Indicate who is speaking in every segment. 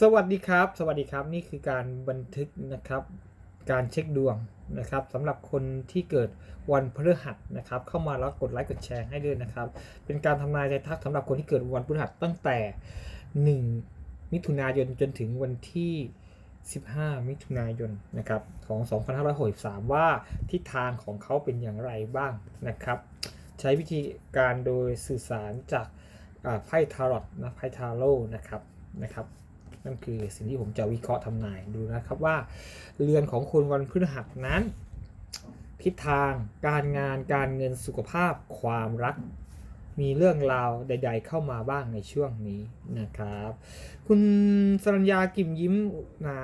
Speaker 1: สวัสดีครับ สวัสดีครับนี่คือการบันทึกนะครับ การเช็คดวงนะครับสำหรับคนที่เกิดวันพฤหัสนะครับ เข้ามาแล้วกดไลค์กดแชร์ให้ด้วยนะครับ เป็นการทำนายใจทักสำหรับคนที่เกิดวันพฤหัสตั้งแต่ 1 มิถุนายนจนถึงวันที่ 15 มิถุนายนนะครับของ 2563 ว่าทิศทางของเขาเป็นอย่างไรบ้างนะครับ ใช้วิธีการโดยสื่อสารจากไพ่ทารอตนะไพ่ทาโร่นะครับนะครับ นั่นคือสิ่งที่ผมจะวิเคราะห์ทำนายดูนะครับว่า เรือนของคุณวันพฤหัสนั้น ทิศทาง การงานการเงินสุขภาพ ความรัก มีเรื่องราวใด ๆ เข้ามาบ้างในช่วงนี้นะครับ คุณสรัญญากิมยิ้มนะ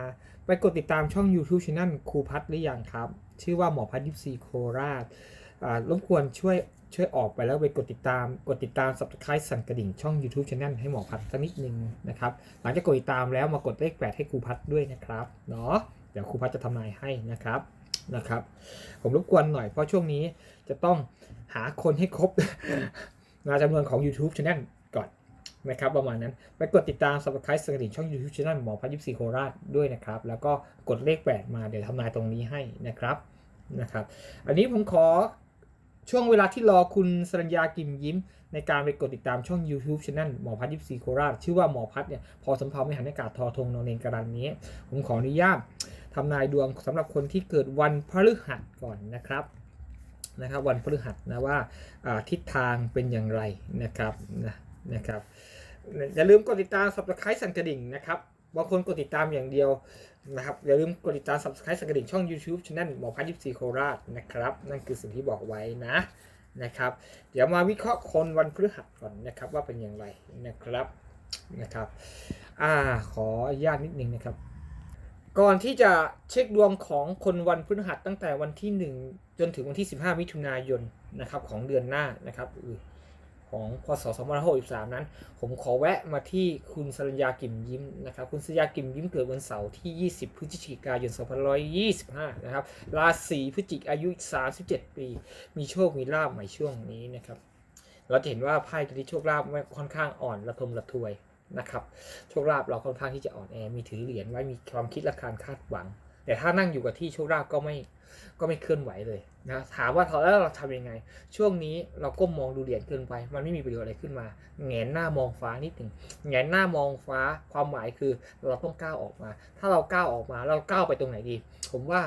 Speaker 1: ไปกดติดตามช่อง YouTube c h anel ครูพัฒน์หรือยังครับ ชื่อว่าหมอพัฒน์ยิปซีโคราชรบกวนช่วย ช่วยออกไปแล้วไปกดติดตาม กดติดตาม subscribe สั่นกระดิ่งช่อง YouTube Channel ให้หมอพัฒน์สักนิดนึงนะครับ หลังจากกดติดตามแล้วมากดเลขแปดให้ครูพัฒน์ด้วยนะครับเนาะเดี๋ยวครูพัฒน์จะทำนายให้นะครับนะครับ ผมรบกวนหน่อยเพราะช่วงนี้จะต้องหาคนให้ครบนาจำนวนของ YouTube Channel ก่อนนะครับประมาณนั้นไปกดติดตาม subscribe สั่นกระดิ่งช่อง YouTube Channel หมอพัฒน์ยิปซีโคราชด้วยนะครับ แล้วก็กดเลขแปดมาเดี๋ยวทำนายตรงนี้ให้นะครับนะครับ อันนี้ผมขอ ช่วงเวลาที่รอคุณสรัญญากิมยิ้ม ในการไปกดติดตามช่อง YouTube Channel หมอพัฒน์ยิปซีโคราช ชื่อว่าหมอพัฒน์เนี่ยพอสำเพาไม่หันอากาศทอทงนอนเนงกระดานนี้ ผมขออนุญาตทำนายดวงสำหรับคนที่เกิดวันพฤหัสก่อนนะครับนะครับ วันพฤหัสนะว่าทิศทางเป็นอย่างไรนะครับนะนะครับอย่าลืมกดติดตาม subscribe สั่นกระดิ่งนะครับ บางคนกดติดตามอย่างเดียวนะครับอย่าลืมกดติดตาม subscribe สั่นกระดิ่งช่อง YouTube Channel หมอพัฒน์ยิปซีโคราชนะครับ นั่นคือสิ่งที่บอกไว้นะนะครับ เดี๋ยวมาวิเคราะห์คนวันพฤหัสก่อนนะครับว่าเป็นอย่างไรนะครับนะครับอ่าขออนุญาตนิดนึงนะครับ ก่อนที่จะเช็คดวงของคนวันพฤหัสตั้งแต่วันที่ 1 จนถึงวันที่ 15 มิถุนายนนะครับของเดือนหน้านะครับอ ของพศ2563 นั้น ผมขอแวะมาที่คุณสรัญญากิมยิ้มนะครับ คุณสรัญญากิมยิ้มเกิดวันเสาร์ที่ 20 พฤศจิกายน 2525 นะครับ ราศีพฤศจิกอายุ 37 ปี มีโชค มีลาบในช่วงนี้นะครับ เราจะเห็นว่าไพ่ตัวนี้โชคลาภค่อนข้างอ่อนระทมระทวยนะครับ โชคลาภเราค่อนข้างที่จะอ่อนแอ มีถือเหรียญไว้ มีความคิดและการคาดหวัง แต่ถ้านั่งอยู่กับที่โชคลาภก็ไม่ก็ไม่เคลื่อนไหวเลยนะถามว่าแล้วเราทำยังไง ช่วงนี้เราก้มมองดูเหรียญเกินไป มันไม่มีประโยชน์อะไรขึ้นมาแงนหน้ามองฟ้านิดหนึ่งแงนหน้ามองฟ้าความหมายคือเราต้องก้าวออกมา ถ้าเราก้าวออกมาเราก้าวไปตรงไหนดี ผมว่า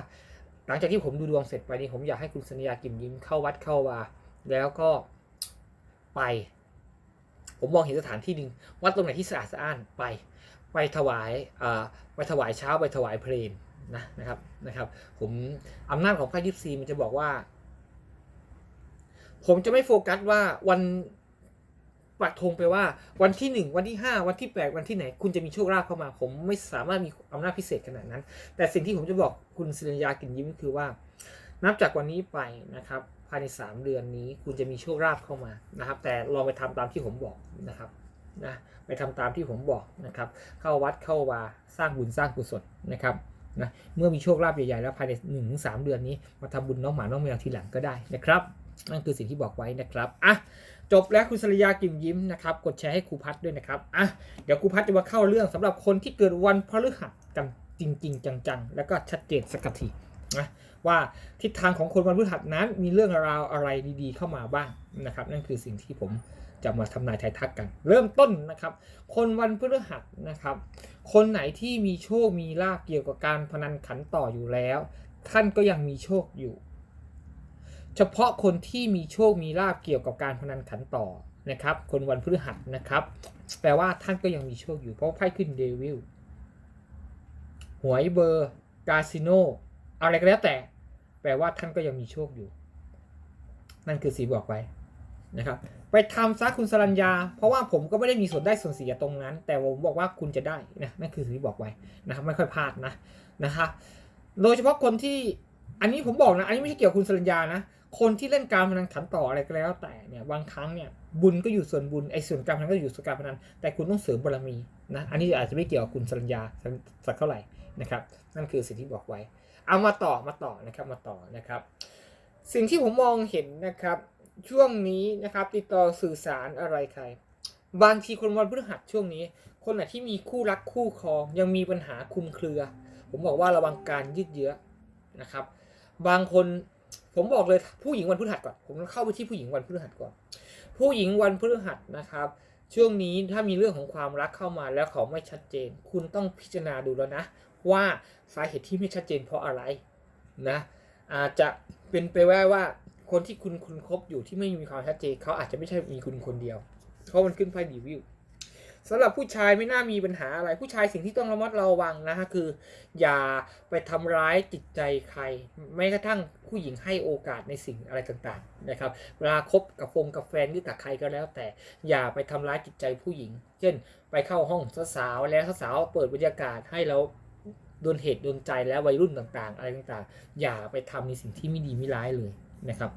Speaker 1: หลังจากที่ผมดูดวงเสร็จไปนี่ผมอยากให้คุณสัญญากิมยิ้มเข้าวัดเข้าวาแล้วก็ไป ผมมองเห็นสถานที่หนึ่งวัดตรงไหนที่สะอาดสะอ้านไป ไปถวายไปถวายเช้าไปถวายเพลง นะนะครับนะครับ ผมอำนาจของไพ่ยิปซีมันจะบอกว่า ผมจะไม่โฟกัสว่าวันปักธงไปว่า วันที่หนึ่งวันที่ห้าวันที่แปดวันที่ไหน คุณจะมีโชคลาภเข้ามา ผมไม่สามารถมีอำนาจพิเศษขนาดนั้น แต่สิ่งที่ผมจะบอกคุณศิริยากินยิ้มคือว่า นับจากวันนี้ไปนะครับ ภายใน3เดือนนี้ คุณจะมีโชคลาภเข้ามานะครับ แต่ลองไปทำตามที่ผมบอกนะครับนะไปทำตามที่ผมบอกนะครับ เข้าวัดเข้าวาสร้างบุญสร้างกุศลนะครับ นะเมื่อมีโชคลาภใหญ่ๆแล้วภายใน1นถึงสเดือนนี้มาทำบุญน้องหมาน้องแมวทีหลังก็ได้นะครับนั่นคือสิ่งที่บอกไว้นะครับอะจบแล้วคุณสริยากิมยิ้มนะครับ กดแชร์ให้ครูพัดด้วยนะครับอะเดี๋ยวครูพัดจะมาเข้าเรื่องสำหรับคนที่เกิดวันพฤหัสกันจริง ๆ จังๆ แล้วก็ชัดเจนสักทีนะว่าทิศทางของคนวันพฤหัสนั้นมีเรื่องราวอะไรดีๆ เข้ามาบ้างนะครับ นั่นคือสิ่งที่ผม จะมาทำนายทายทักกัน เริ่มต้นนะครับ คนวันพฤหัสนะครับ คนไหนที่มีโชคมีลาภเกี่ยวกับการพนันขันต่ออยู่แล้ว ท่านก็ยังมีโชคอยู่ เฉพาะคนที่มีโชคมีลาภเกี่ยวกับการพนันขันต่อนะครับ คนวันพฤหัสนะครับ แปลว่าท่านก็ยังมีโชคอยู่เพราะไพ่ขึ้นเดวิลหวยเบอร์คาสิโนอะไรก็แล้วแต่ แปลว่าท่านก็ยังมีโชคอยู่ นั่นคือสีบอกไว้ นะครับไปทำซะคุณสรัญญา เพราะว่าผมก็ไม่ได้มีส่วนได้ส่วนเสียตรงนั้น แต่ผมบอกว่าคุณจะได้นะนั่นคือสิ่งที่บอกไว้นะครับไม่ค่อยพลาดนะนะครับโดยเฉพาะคนที่อันนี้ผมบอกนะ อันนี้ไม่ใช่เกี่ยวกับคุณสรัญญานะคนที่เล่นการพนันขันต่ออะไรก็แล้ว แต่เนี่ยบางครั้งเนี่ยบุญก็อยู่ส่วนบุญไอ้ส่วนการพนันก็อยู่ส่วนการพนันแต่คุณต้องเสริมบารมีนะอันนี้อาจจะไม่เกี่ยวกับคุณสรัญญาสักเท่าไหร่นะครับนั่นคือสิ่งที่บอกไว้เอามาต่อมาต่อนะครับมาต่อนะครับ สิ่งที่ผมมองเห็นนะครับ ช่วงนี้นะครับติดต่อสื่อสารอะไรใคร บางทีคนวันพฤหัสช่วงนี้ คนไหนที่มีคู่รักคู่ครองยังมีปัญหาคุมเครือ ผมบอกว่าระวังการยืดเยื้อนะครับ บางคนผมบอกเลยผู้หญิงวันพฤหัสก่อนผมเข้าไปที่ผู้หญิงวันพฤหัสก่อน ผู้หญิงวันพฤหัสนะครับ ช่วงนี้ถ้ามีเรื่องของความรักเข้ามาแล้วเขาไม่ชัดเจน คุณต้องพิจารณาดูแล้วนะ ว่าสาเหตุที่ไม่ชัดเจนเพราะอะไรนะ อาจจะเป็นไปได้ว่า คนที่คุณคุณคบอยู่ที่ไม่มีความชัดเจนเขาอาจจะไม่ใช่มีคุณคนเดียว เพราะมันขึ้นไพ่ดีวิวสำหรับผู้ชายไม่น่ามีปัญหาอะไร ผู้ชายสิ่งที่ต้องระมัดระวังนะฮะคือ อย่าไปทำร้ายจิตใจใครแม้กระทั่งผู้หญิงให้โอกาสในสิ่งอะไรต่างๆนะครับเวลาคบกับฟงกับแฟนหรือกับใครก็แล้ว แต่อย่าไปทำร้ายจิตใจผู้หญิง เช่น ไปเข้าห้องสาวๆแล้วสาวๆเปิดบรรยากาศให้เราโดนเหตุโดนใจแล้ววัยรุ่นต่างๆ อะไรต่างๆ อย่าไปทำในสิ่งที่ไม่ดีไม่ร้ายเลย นะครับ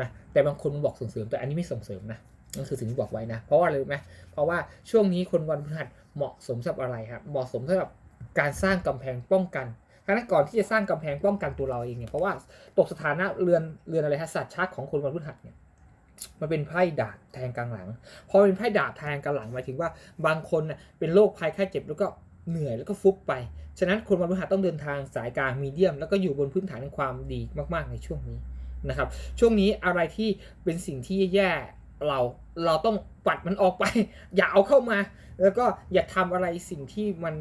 Speaker 1: นะแต่บางคนบอกส่งเสริมแต่อันนี้ไม่ส่งเสริมนะนั่นคือสิ่งที่บอกไว้นะ เพราะว่าอะไรรู้ไหมเพราะว่าช่วงนี้คนวันพฤหัสเหมาะสมสำหรับอะไรครับเหมาะสมสำหรับการสร้างกำแพงป้องกันทั้งนั้นก่อนที่จะสร้างกำแพงป้องกันตัวเราเองเนี่ยเพราะว่าตกสถานะเรือนเรือนอะไรฮะศาสตร์ชาติของคนวันพฤหัสเนี่ยมันเป็นไพ่ดาบแทงกลางหลัง พอเป็นไพ่ดาบแทงกลางหลังหมายถึงว่าบางคนน่ะเป็นโรคภัยไข้เจ็บแล้วก็เหนื่อยแล้วก็ฟุบไป ฉะนั้นคนวันพฤหัสต้องเดินทางสายกลางมีเดียม แล้วก็อยู่บนพื้นฐานของความดีมากๆในช่วงนี้ นะครับช่วงนี้อะไรที่เป็นสิ่งที่แย่เราเราต้องปัดมันออกไป อย่าเอาเข้ามา แล้วก็อย่าทำอะไรสิ่งที่มัน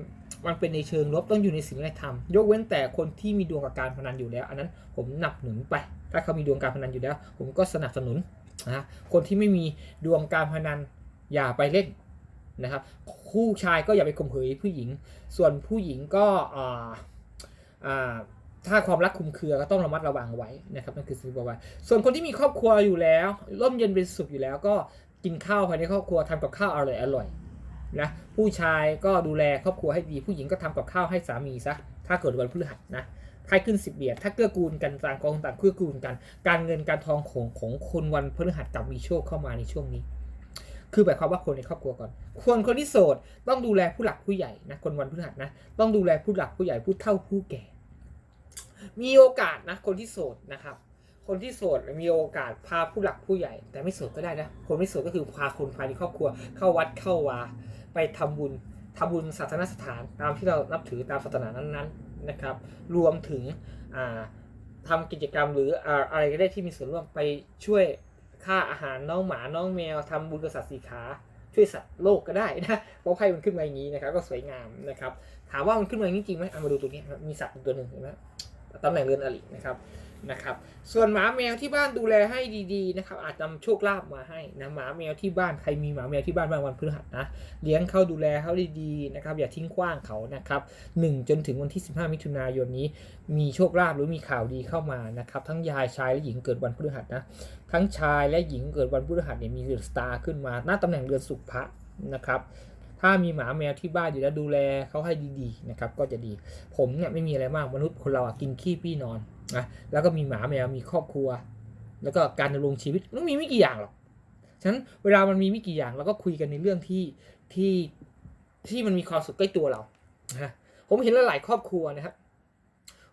Speaker 1: มันเป็นในเชิงลบต้องอยู่ในสิ่งที่ธรรมยกเว้นแต่คนที่มีดวงกับการพนันอยู่แล้ว อันนั้นผมหนับหนุนไป ถ้าเขามีดวงการพนันอยู่แล้ว ผมก็สนับสนุนนะคนที่ไม่มีดวงการพนันอย่าไปเล่นนะครับ คู่ชายก็อย่าไปข่มเหยผู้หญิง ส่วนผู้หญิงก็อ่าอ่า ถ้าความรักคุมเครือก็ต้องระมัดระวังไว้นะครับนั่นคือสิ่งที่บอกไว้ส่วนคนที่มีครอบครัวอยู่แล้วร่มเย็นเป็นสุขอยู่แล้วก็กินข้าวภายในครอบครัวทำกับข้าวอร่อยอร่อยนะผู้ชายก็ดูแลครอบครัวให้ดีผู้หญิงก็ทำกับข้าวให้สามีซะถ้าเกิดวันพฤหัสนะไพ่ขึ้นสิบเหรียญถ้าเกื้อกูลกันต่างกองต่างเกื้อกูลกัน การเงินการทองของของคนวันพฤหัสกับมีโชคเข้ามาในช่วงนี้ คือหมายความว่าคนในครอบครัวก่อนคนคนที่โสดต้องดูแลผู้หลักผู้ใหญ่นะคนวันพฤหัสนะต้องดูแลผู้หลักผู้ใหญ่ผู้เฒ่าผู้แก่ มีโอกาสนะคนที่โสดนะครับ คนที่โสดมีโอกาสพาผู้หลักผู้ใหญ่ แต่ไม่โสดก็ได้นะคนไม่โสดก็คือพาคนภายในครอบครัว เข้าวัดเข้าวาไปทำบุญทำบุญศาสนสถานตามที่เรานับถือตามศาสนานั้นๆนะครับ รวมถึงอ่าทำกิจกรรมหรืออะไรก็ได้ที่มีส่วนร่วมไปช่วยค่าอาหารน้องหมาน้องแมวทำบุญกับสัตว์สีขาช่วยสัตว์โลกก็ได้นะเพราะไพ่มันขึ้นมาอย่างนี้นะครับ ก็สวยงามนะครับ ถามว่ามันขึ้นมาอย่างนี้จริงไหมเอามาดูตัวนี้มีสัตว์ตัวหนึ่งเห็นไหม ตำแหน่งเรือนอรินะครับนะครับส่วนหมาแมวที่บ้านดูแลให้ดีๆนะครับอาจนำโชคลาภมาให้นะหมาแมวที่บ้านใครมีหมาแมวที่บ้านบางวันพฤหัสนะเลี้ยงเขาดูแลเขาดีๆนะครับอย่าทิ้งขว้างเขานะครับ1จนถึงวันที่ 15 มิถุนายนนี้ มีโชคลาภหรือมีข่าวดีเข้ามานะครับทั้งยายชายและหญิงเกิดวันพฤหัสนะทั้งชายและหญิงเกิดวันพฤหัสเนี่ยมีเดือนสตาร์ขึ้นมาหน้าตำแหน่งเดือนสุภะนะครับ ถ้ามีหมาแมวที่บ้านอยู่แล้วดูแลเขาให้ดีๆนะครับก็จะดี ผมเนี่ยไม่มีอะไรมากมนุษย์คนเราอะกินขี้ปี้นอนนะแล้วก็มีหมาแมวมีครอบครัว แล้วก็การดำรงชีวิตมันมีไม่กี่อย่างหรอกฉะนั้นเวลามันมีไม่กี่อย่างเราก็คุยกันในเรื่องที่ที่ที่มันมีความสุขใกล้ตัวเรานะผมเห็นหลายครอบครัวนะครับ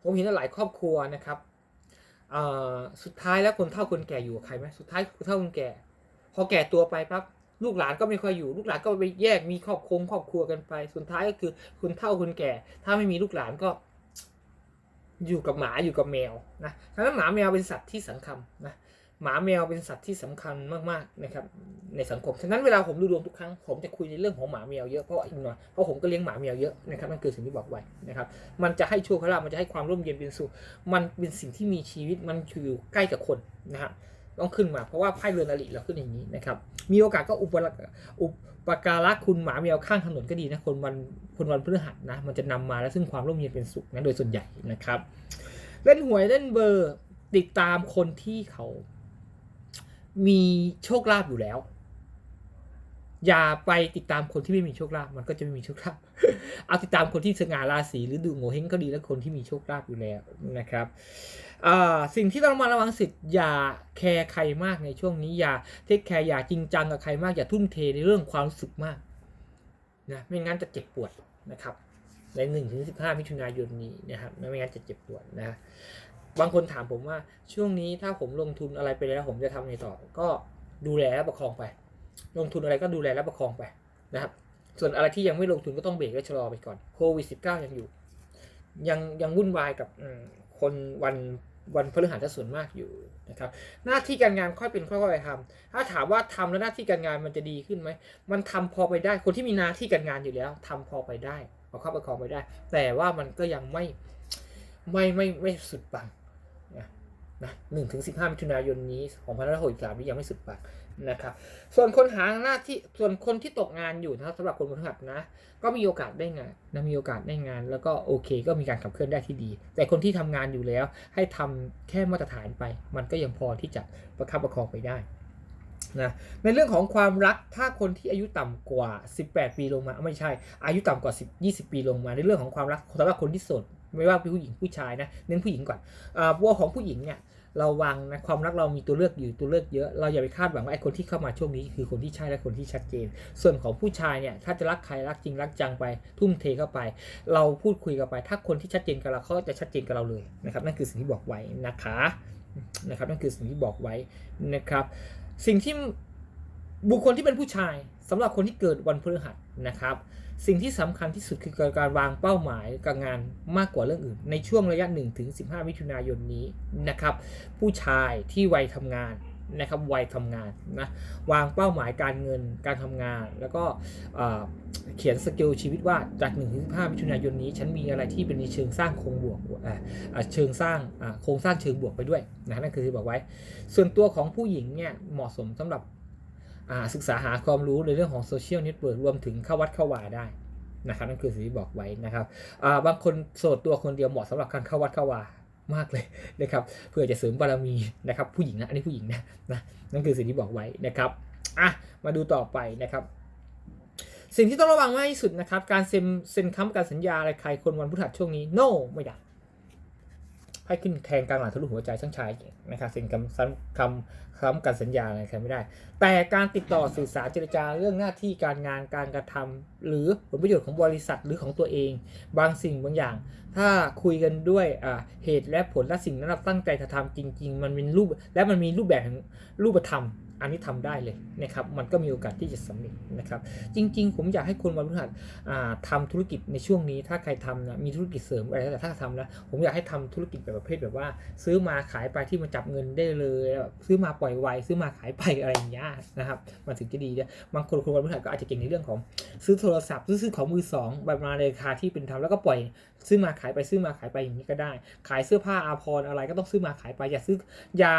Speaker 1: ผมเห็นหลายครอบครัวนะครับสุดท้ายแล้วคนเฒ่าคนแก่อยู่กับใครไหมสุดท้ายคนเฒ่าคนแก่ พอแก่ตัวไปปั๊บ ลูกหลานก็ไม่ค่อยอยู่ ลูกหลานก็ไปแยกมีครอบครัวครอบครัวกันไปสุดท้ายก็คือคนเฒ่าคนแก่ ถ้าไม่มีลูกหลานก็ อยู่กับหมาอยู่กับแมวนะฉะนั้นหมาแมวเป็นสัตว์ที่สำคัญนะหมาแมวเป็นสัตว์ที่สำคัญมากๆนะครับ ในสังคม ฉะนั้นเวลาผมดูดวงทุกครั้งผมจะคุยในเรื่องของหมาแมวเยอะเพราะอีกหน่อยเพราะผมก็เลี้ยงหมาแมวเยอะนะครับนั่นคือสิ่งที่บอกไว้นะครับ มันจะให้โชคลาภมันจะให้ความร่มเย็นเป็นสุขมันเป็นสิ่งที่มีชีวิตมันอยู่ใกล้กับคนนะฮะ ต้องขึ้นมาเพราะว่าไพ่เรือนอริเราขึ้นอย่างนี้นะครับ มีโอกาสก็อุปรักอุปการะคุณหมาแมวข้างถนนก็ดีนะคนวันคนวันพฤหัสนะมันจะนำมาแล้วซึ่งความร่มเย็นเป็นสุขนะโดยส่วนใหญ่นะครับ เล่นหวยเล่นเบอร์ติดตามคนที่เขา มีโชคลาภอยู่แล้ว อย่าไปติดตามคนที่ไม่มีโชคลาภมันก็จะไม่มีโชคลาภ เอาติดตามคนที่สง่าราศีหรือดูโงเฮงก็ดีแล้วคนที่มีโชคลาภอยู่แล้วนะครับสิ่งที่ต้องมาระวังสิทธิ์อย่าแคร์ใครมากในช่วงนี้อย่าเทคแคร์อย่าจริงจังกับใครมากอย่าทุ่มเทในเรื่องความรู้สึกมากนะไม่งั้นจะเจ็บปวดนะครับในหนึ่งถึงสิบห้ามิถุนายนนี้นะครับไม่งั้นจะเจ็บปวดนะบางคนถามผมว่าช่วงนี้ถ้าผมลงทุนอะไรไปแล้วผมจะทำไงต่อ ก็ดูแลและประคองไป ลงทุนอะไรก็ดูแลและประคองไปนะครับ ส่วนอะไรที่ยังไม่ลงทุนก็ต้องเบรกและชะลอไปก่อนโควิด -19 ยังอยู่ ยังยังวุ่นวายกับคนวันวันพฤหัสส่วนมากอยู่นะครับ หน้าที่การงานค่อยเป็นค่อยๆไปทำถ้าถามว่าทำแล้วหน้าที่การงานมันจะดีขึ้นไหมมันทำพอไปได้ คนที่มีหน้าที่การงานอยู่แล้วทำพอไปได้ประคับประคองไปได้ แต่ว่ามันก็ยังไม่ไม่ไม่ไม่สุดปังนะนะหนึ่งถึงสิบห้ามิถุนายนนี้ของพันห้าร้อยหกสิบสามนี้ยังไม่สุดปัง นะครับ ส่วนคนหาหน้าที่ส่วนคนที่ตกงานอยู่นะครับสำหรับคนพฤหัสนะ ก็มีโอกาสได้งานนะมีโอกาสได้งาน แล้วก็โอเค ก็มีการขับเคลื่อนได้ที่ดี แต่คนที่ทำงานอยู่แล้ว ให้ทำแค่มาตรฐานไป มันก็ยังพอที่จะประคับประคองไปได้นะในเรื่องของความรักถ้าคนที่อายุต่ำกว่า 18 ปีลงมาไม่ใช่ อายุต่ำกว่า 10 20 ปีลงมา ในเรื่องของความรักสำหรับคนที่โสดไม่ว่าเป็นผู้หญิงผู้ชายนะเน้นผู้หญิงก่อนอ่าวัวของผู้หญิงเนี่ย เราวางนะความรักเรามีตัวเลือกอยู่ตัวเลือกเยอะ เราอย่าไปคาดหวังว่าไอ้คนที่เข้ามาช่วงนี้คือคนที่ใช่และคนที่ชัดเจน ส่วนของผู้ชายเนี่ยถ้าจะรักใครรักจริงรักจังไป ทุ่มเทเข้าไป เราพูดคุยกันไป ถ้าคนที่ชัดเจนกับเราเขาก็จะชัดเจนกับเราเลยนะครับนั่นคือสิ่งที่บอกไว้นะคะนะครับนั่นคือสิ่งที่บอกไว้นะครับ สิ่งที่บุคคลที่เป็นผู้ชายสำหรับคนที่เกิดวันพฤหัสนะครับ สิ่งที่สำคัญที่สุดคือการวางเป้าหมายกับงานมากกว่าเรื่องอื่น ในช่วงระยะ1ถึง15 มิถุนายนนี้นะครับ ผู้ชายที่วัยทำงานนะครับวัยทำงานนะวางเป้าหมายการเงินการทำงาน แล้วก็เขียนสกิลชีวิตว่าจาก1ถึง15มิถุนายนนี้ ฉันมีอะไรที่เป็นในเชิงสร้างโครงบวกเชิงสร้างโครงสร้างเชิงบวกไปด้วยนะนั่นคือที่บอกไว้ ส่วนตัวของผู้หญิงเนี่ยเหมาะสมสำหรับ ศึกษาหาความรู้ในเรื่องของโซเชียลเน็ตเวิร์กรวมถึงเข้าวัดเข้าวาได้นะครับนั่นคือสิ่งที่บอกไว้นะครับอ่าบางคนโสดตัวคนเดียวเหมาะสำหรับการเข้าวัดเข้าวามากเลยนะครับเพื่อจะเสริมบารมีนะครับ ผู้หญิงนะอันนี้ผู้หญิงนะนะนั่นคือสิ่งที่บอกไว้นะครับอะมาดูต่อไปนะครับสิ่งที่ต้องระวังมากที่สุดนะครับ การเซ็นเซ็นค้ำการสัญญาอะไรใครคนวันพฤหัสช่วงนี้ no ไม่ได้ ให้ขึ้นแทงกลางหลังทะลุหัวใจช่างชายนะครับสิ่งคำซ้ำคำค้ำกันสัญญาอะไรใครไม่ได้ แต่การติดต่อสื่อสารเจรจาเรื่องหน้าที่การงานการกระทำหรือผลประโยชน์ของบริษัทหรือของตัวเอง บางสิ่งบางอย่าง ถ้าคุยกันด้วยเหตุและผลและสิ่งนั้นเราตั้งใจจะทำจริง ๆ มันเป็นรูปและมันมีรูปแบบของรูปธรรม อันนี้ทำได้เลยนะครับ มันก็มีโอกาสที่จะสำเร็จนะครับ จริง ๆ ผมอยากให้คนวันพฤหัสอ่าทำธุรกิจในช่วงนี้ ถ้าใครทำนะมีธุรกิจเสริมอะไรแต่ถ้าทำนะผมอยากให้ทำธุรกิจแบบประเภทแบบว่า ซื้อมาขายไปที่มันจับเงินได้เลย ซื้อมาปล่อยไวซื้อมาขายไปอะไรอย่างเงี้ยนะครับ มันถึงจะดีนี่ยบางคนคนวันพฤหัสก็อาจจะเก่งในเรื่องของ ซื้อโทรศัพท์ซื้อซื้อของมือสองแบบมาในราคาที่เป็นธรรมแล้วก็ปล่อย ซื้อมาขายไปซื้อมาขายไปอย่างนี้ก็ได้ ขายเสื้อผ้าอาภรณ์อะไรก็ต้องซื้อมาขายไปอย่าซื้ออย่า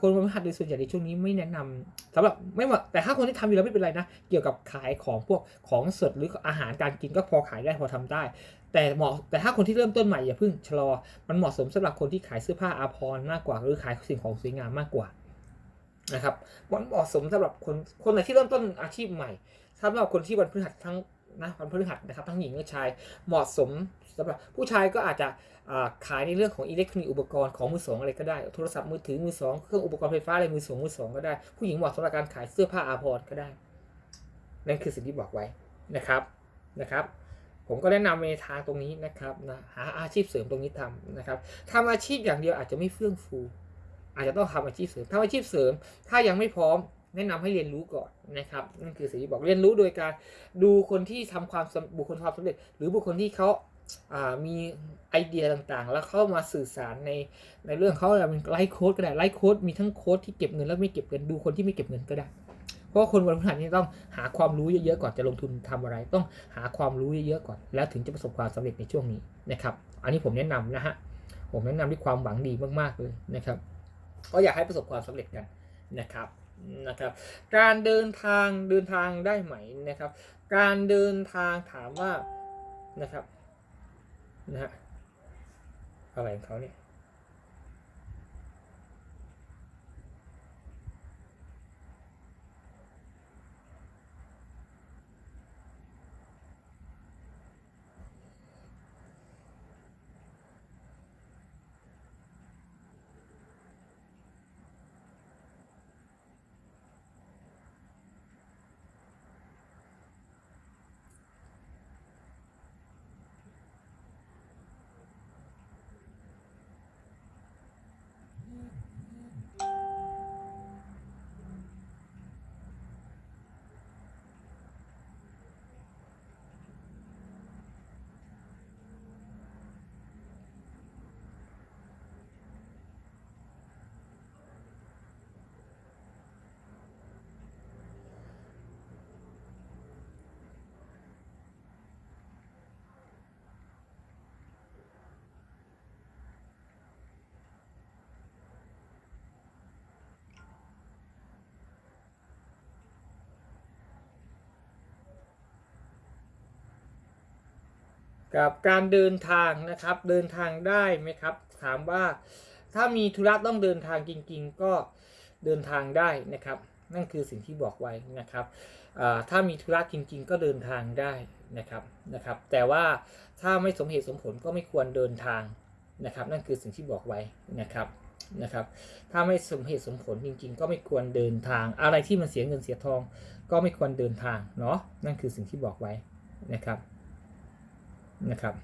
Speaker 1: คนวันพฤหัสโดยส่วนใหญ่ในช่วงนี้ไม่แนะนำสำหรับไม่ว่าแต่ถ้าคนที่ทำอยู่แล้วไม่เป็นไรนะ เกี่ยวกับขายของพวกของสดหรืออาหารการกินก็พอขายได้พอทำได้ แต่เหมาะแต่ถ้าคนที่เริ่มต้นใหม่อย่าเพิ่งชะลอ มันเหมาะสมสำหรับคนที่ขายเสื้อผ้าอาภรณ์มากกว่า หรือขายสิ่งของสวยงามมากกว่านะครับมันเหมาะสมสำหรับคนคนไหนที่เริ่มต้นอาชีพใหม่สำหรับคนที่วันพฤหัสทั้ง นะวันพฤหัสนะครับทั้งหญิงและชายเหมาะสมสำหรับผู้ชายก็อาจจะขายในเรื่องของอิเล็กทรอนิกส์อุปกรณ์ของมือสองอะไรก็ได้โทรศัพท์มือถือมือสองเครื่องอุปกรณ์ไฟฟ้าอะไรมือสองมือสองก็ได้ผู้หญิงเหมาะสำหรับการขายเสื้อผ้าอาภรณ์ก็ได้ นั่นคือสิ่งที่บอกไว้นะครับนะครับ ผมก็แนะนำในทางตรงนี้นะครับนะหาอาชีพเสริมตรงนี้ทำนะครับทำอาชีพอย่างเดียวอาจจะไม่เฟื่องฟู อาจจะต้องทำอาชีพเสริมทำอาชีพเสริม ถ้ายังไม่พร้อม แนะนำให้เรียนรู้ก่อนนะครับนั่นคือสิ่งที่บอกเรียนรู้โดยการดูคนที่ทำความบุคคลความสำเร็จ หรือบุคคลที่เขาามีไอเดียต่างๆ แล้วเข้ามาสื่อสารในในเรื่องเขาอะไรเป็นไลฟ์โค้ดก็ได้ไลฟ์โค้ดมีทั้งโค้ดที่เก็บเงินแล้วไม่เก็บเงินดูคนที่ไม่เก็บเงินก็ได้ เพราะคนวันพฤหัสนี่ต้องหาความรู้เยอะๆก่อนจะลงทุนทำอะไร ต้องหาความรู้เยอะๆก่อน แล้วถึงจะประสบความสำเร็จในช่วงนี้นะครับ อันนี้ผมแนะนำนะฮะผมแนะนำด้วยความหวังดีมากๆเลยนะครับ ก็อยากให้ประสบความสำเร็จกันนะครับ นะครับ การเดินทางเดินทางได้ไหมนะครับ การเดินทางถามว่านะครับนะฮะอะไรของเขาเนี่ย กับการเดินทางนะครับเดินทางได้ไหมครับ ถามว่าถ้ามีธุระต้องเดินทางจริง ๆ ก็เดินทางได้นะครับ นั่นคือสิ่งที่บอกไว้นะครับถ้ามีธุระจริง ๆ ก็เดินทางได้นะครับนะครับ แต่ว่าถ้าไม่สมเหตุสมผลก็ไม่ควรเดินทางนะครับ นั่นคือสิ่งที่บอกไว้นะครับนะครับ ถ้าไม่สมเหตุสมผลจริง ๆ ก็ไม่ควรเดินทาง อะไรที่มันเสียเงินเสียทอง ก็ไม่ควรเดินทางเนาะนั่นคือสิ่งที่บอกไว้นะครับ นะครับ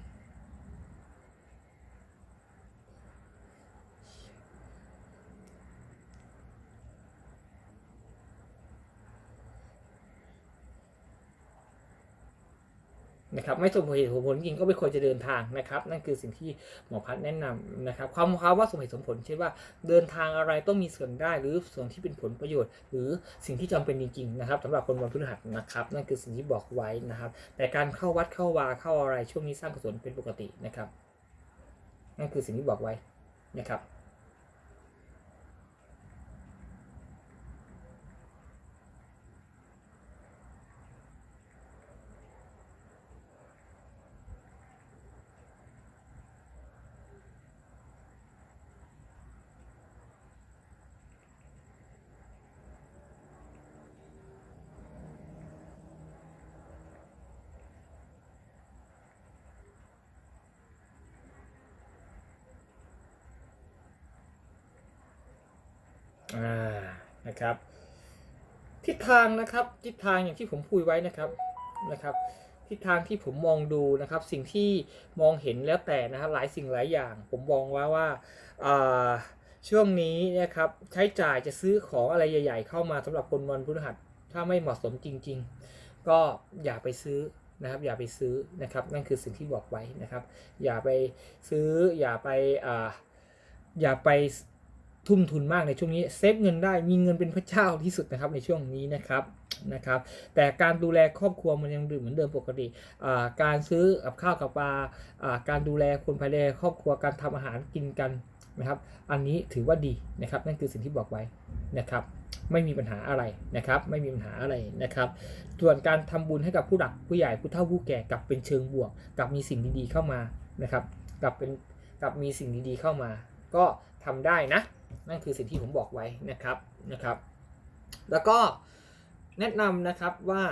Speaker 1: นะครับไม่สมเหตุสมผลจริงก็ไม่ควรจะเดินทางนะครับ นั่นคือสิ่งที่หมอพัฒน์แนะนำนะครับความความว่าสมเหตุสมผลเช่นว่าเดินทางอะไรต้องมีส่วนได้หรือส่วนที่เป็นผลประโยชน์ หรือสิ่งที่จำเป็นจริงๆนะครับสำหรับคนวันพฤหัสนะครับนั่นคือสิ่งที่บอกไว้นะครับ แต่การเข้าวัดเข้าวาเข้าอะไรช่วงนี้สร้างกุศลเป็นปกตินะครับ นั่นคือสิ่งที่บอกไว้นะครับ อ่านะครับ ทิศทางนะครับทิศทางอย่างที่ผมพูดไว้นะครับนะครับทิศทางที่ผมมองดูนะครับ สิ่งที่มองเห็นแล้วแต่นะครับหลายสิ่งหลายอย่าง ผมมองว่าว่าอ่าช่วงนี้นะครับใช้จ่ายจะซื้อของอะไรใหญ่ ๆ เข้ามาสำหรับคนวันพฤหัสถ้าไม่เหมาะสมจริง ๆ ก็อย่าไปซื้อนะครับ อย่าไปซื้อนะครับ นั่นคือสิ่งที่บอกไว้นะครับ อย่าไปซื้ออย่าไปอ่าอย่าไป ทุ่มทุนมากในช่วงนี้เซฟเงินได้มีเงินเป็นพระเจ้าที่สุดนะครับในช่วงนี้นะครับนะครับ แต่การดูแลครอบครัวมันยังเหมือนเดิมปกติการซื้อกับข้าวกับปลาการดูแลคนภายในครอบครัวการทำอาหารกินกันนะครับ อันนี้ถือว่าดีนะครับ นั่นคือสิ่งที่บอกไว้นะครับ ไม่มีปัญหาอะไรนะครับ ไม่มีปัญหาอะไรนะครับ ส่วนการทำบุญให้กับผู้หลักผู้ใหญ่ผู้เฒ่าผู้แก่กลับเป็นเชิงบวกกลับมีสิ่งดีๆเข้ามานะครับ กลับเป็นกลับมีสิ่งดีๆเข้ามา ก็ทำได้นะ นั่นคือสิ่งที่ผมบอกไว้นะครับนะครับ แล้วก็แนะนำนะครับว่า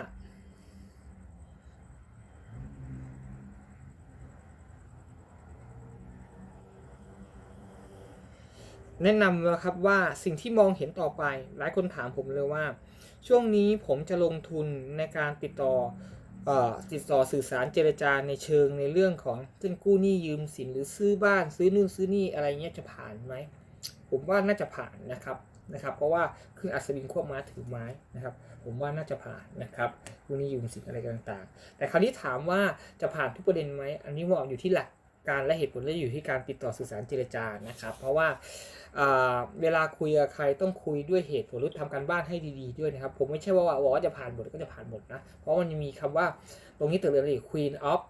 Speaker 1: แนะนำนะครับว่าสิ่งที่มองเห็นต่อไป หลายคนถามผมเลยว่า ช่วงนี้ผมจะลงทุนในการติดต่ออติดต่อสื่อสารเจรจาในเชิงในเรื่องของเช่นกู้หนี้ยืมสินหรือซื้อบ้าน ซื้อนู่นซื้อนี่อะไรเงี้ยจะผ่านไหม ผมว่าน่าจะผ่านนะครับนะครับ เพราะว่าเครื่องอัศวินควบม้าถือไม้นะครับ ผมว่าน่าจะผ่านนะครับผู้นิยมสิทธิ์อะไรต่างๆ แต่คราวนี้ถามว่าจะผ่านทุกประเด็นไหมอันนี้ว่าอยู่ที่หลักการและเหตุผลและอยู่ที่การติดต่อสื่อสารเจรจานะครับ เพราะว่าเวลาคุยกับใครต้องคุยด้วยเหตุผลหรือทำการบ้านให้ดีๆด้วยนะครับ ผมไม่ใช่ว่าว่าจะผ่านหมดก็จะผ่านหมดนะ เพราะมันมีคำว่าตรงนี้ตกเรือนอริ Queen of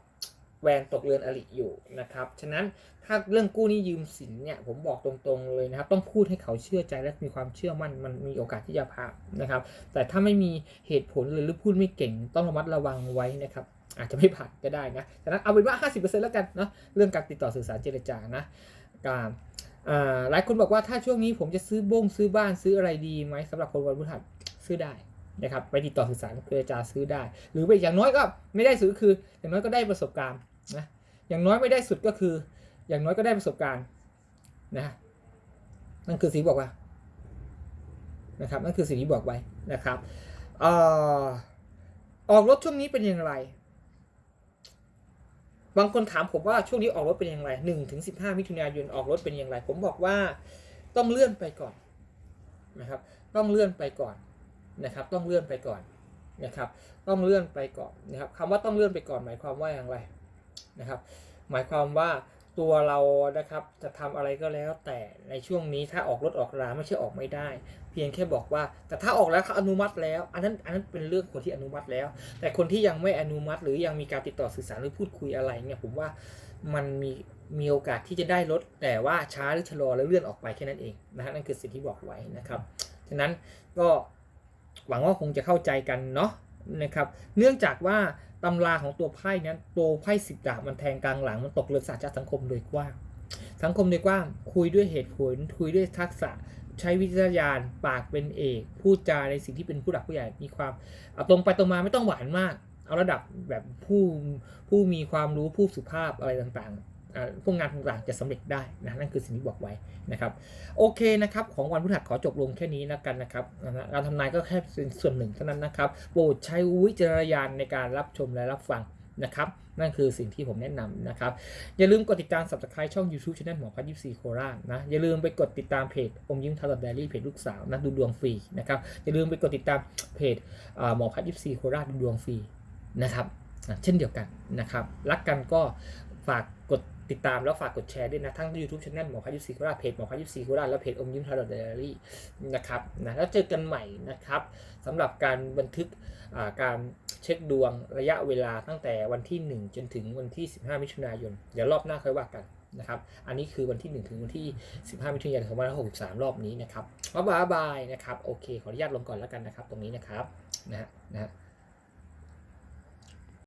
Speaker 1: แวนตกเรือนอริอยู่นะครับ ฉะนั้นถ้าเรื่องกู้นี้ยืมสินเนี่ยผมบอกตรงๆเลยนะครับ ต้องพูดให้เขาเชื่อใจและมีความเชื่อมั่นมันมีโอกาสที่จะผ่านะครับ แต่ถ้าไม่มีเหตุผลเลยหรือพูดไม่เก่งต้องระมัดระวังไว้นะครับ อาจจะไม่ผ่านก็ได้นะฉะนั้นเอาเป็นว่า 50%แล้วกันเนาะเรื่องการติดต่อสื่อสารเจรจานะการอ่าหลายคนบอกว่าถ้าช่วงนี้ผมจะซื้อบ้งซื้อบ้านซื้ออะไรดีไหมสำหรับคนวันพฤหัสซื้อได้นะครับไปติดต่อสื่อสารเจรจาซื้อได้ หรือไปอย่างน้อยก็ไม่ได้ซื้อคือ อย่างน้อยก็ได้ประสบการณ์ นะอย่างน้อยไม่ได้สุดก็คือ อย่างน้อยก็ได้ประสบการณ์นะนั่นคือสิ่งบอกว่านะครับนั่นคือสิ่งที่บอกไว้นะครับออออกรถช่วงนี้เป็นอย่างไร บางคนถามผมว่าช่วงนี้ออกรถเป็นอย่างไรหนึ่งถึงสิบห้ามิถุนายนออกรถเป็นอย่างไร ผมบอกว่าต้องเลื่อนไปก่อนนะครับ ต้องเลื่อนไปก่อนนะครับ ต้องเลื่อนไปก่อนนะครับ ต้องเลื่อนไปก่อนนะครับคำว่าต้องเลื่อนไปก่อนหมายความว่าอย่างไร นะครับ หมายความว่าตัวเรานะครับจะทำอะไรก็แล้วแต่ในช่วงนี้ถ้าออกรถออกราไม่ใช่ออกไม่ได้ เพียงแค่บอกว่า แต่ถ้าออกแล้วเขาอนุมัติแล้ว อันนั้นอันนั้นเป็นเรื่องคนที่อนุมัติแล้ว แต่คนที่ยังไม่อนุมัติ หรือยังมีการติดต่อสื่อสารหรือพูดคุยอะไรเนี่ยผมว่ามันมีมีโอกาสที่จะได้ลดแต่ว่าช้าหรือชะลอแล้วเลื่อนออกไปแค่นั้นเองนะฮะนั่นคือสิ่งที่บอกไว้นะครับฉะนั้นก็หวังว่าคงจะเข้าใจกันเนาะนะครับ เนื่องจากว่า ตำราของตัวไพ่นั้นตัวไพ่สิบดาบมันแทงกลางหลังมันตกเรือศาสตร์จากสังคมโดยกว้างสังคมโดยกว้างคุยด้วยเหตุผล คุยด้วยทักษะ ใช้วิจารณญาณปากเป็นเอกพูดจาในสิ่งที่เป็นผู้หลักผู้ใหญ่มีความเอาตรงไปตรงมาไม่ต้องหวานมาก เอาระดับแบบผู้ผู้มีความรู้ผู้สุภาพอะไรต่างๆ พวกงานต่างๆจะสำเร็จได้นะนั่นคือสิ่งที่บอกไว้นะครับโอเคนะครับของวันพฤหัสขอจบลงแค่นี้แล้วกันนะครับนะฮะการทำนายก็แค่เป็นส่วนหนึ่งเท่านั้นนะครับโปรดใช้วิจารณญาณในการรับชมและรับฟังนะครับนั่นคือสิ่งที่ผมแนะนำนะครับ อย่าลืมกดติดตาม subscribe ช่อง YouTube Channel หมอพัฒน์24โคราชนะ อย่าลืมไปกดติดตามเพจอมยิ้มทาร์ดเดลี่เพจลูกสาวนะดูดวงฟรีนะครับ อย่าลืมไปกดติดตามเพจหมอพัฒน์24โคราชดูดวงฟรีนะครับ เช่นเดียวกันนะครับ รักกันก็ฝากกด ติดตามแล้วฝากกดแชร์ด้วยนะ ทั้ง YouTube Channel หมอพัฒน์24โคราชเพจหมอพัฒน์24โคราชและเพจอมยิ้มทาร์ดเดลี่นะครับนะแล้วเจอกันใหม่นะครับสำหรับการบันทึกการเช็คดวงระยะเวลาตั้งแต่วันที่ 1 จนถึงวันที่ 15 มิถุนายน เดี๋ยวรอบหน้าค่อยว่ากันนะครับ อันนี้คือวันที่ 1 ถึงวันที่ 15 มิถุนายน2563 รอบนี้นะครับบ๊ายบายนะครับ โอเค ขออนุญาตลงก่อนแล้วกันนะครับ ตรงนี้นะครับ นะฮะ นะฮะ